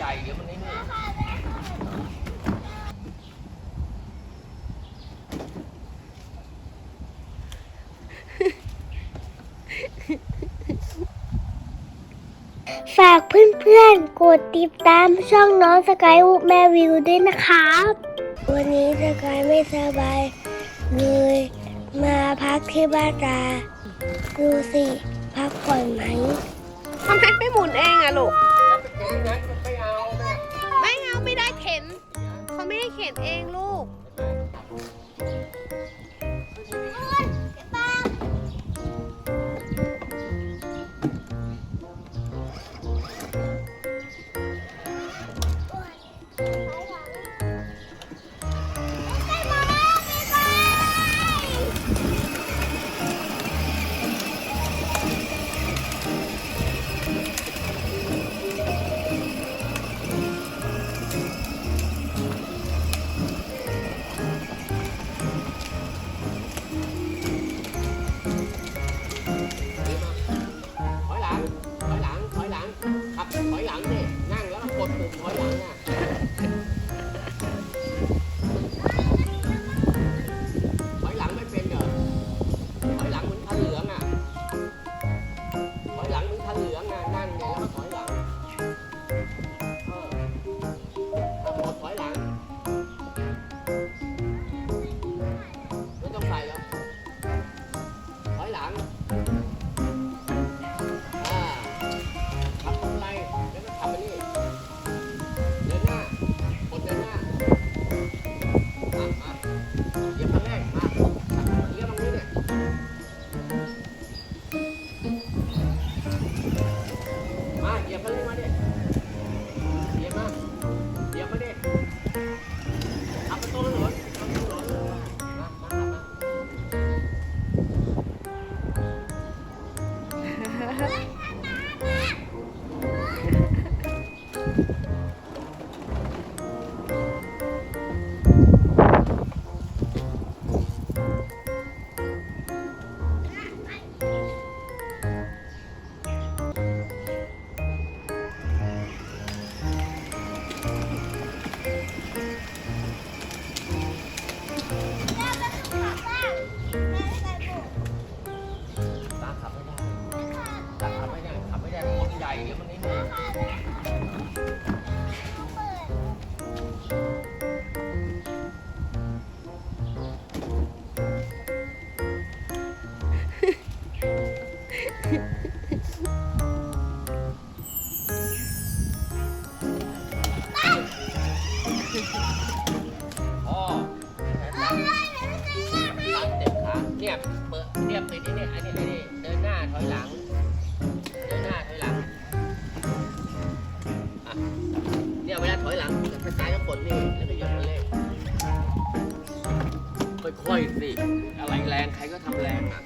ใหญ่เดี๋ยวมันนี่ฝากเพื่อนๆ กดติดตามช่องน้องสกายวูแม่วิวด้วยนะครับ วันนี้สกายไม่สบายเลยมาพักที่บ้านตาดูสิ พักผ่อนไหมทำไมไม่หมุนเองอะลูก ขียนเองลูก ซ้ายก็กดนี่แล้วก็เยียบเล่งค่อยๆสิ อะไรแรงใครก็ทำแรงอะ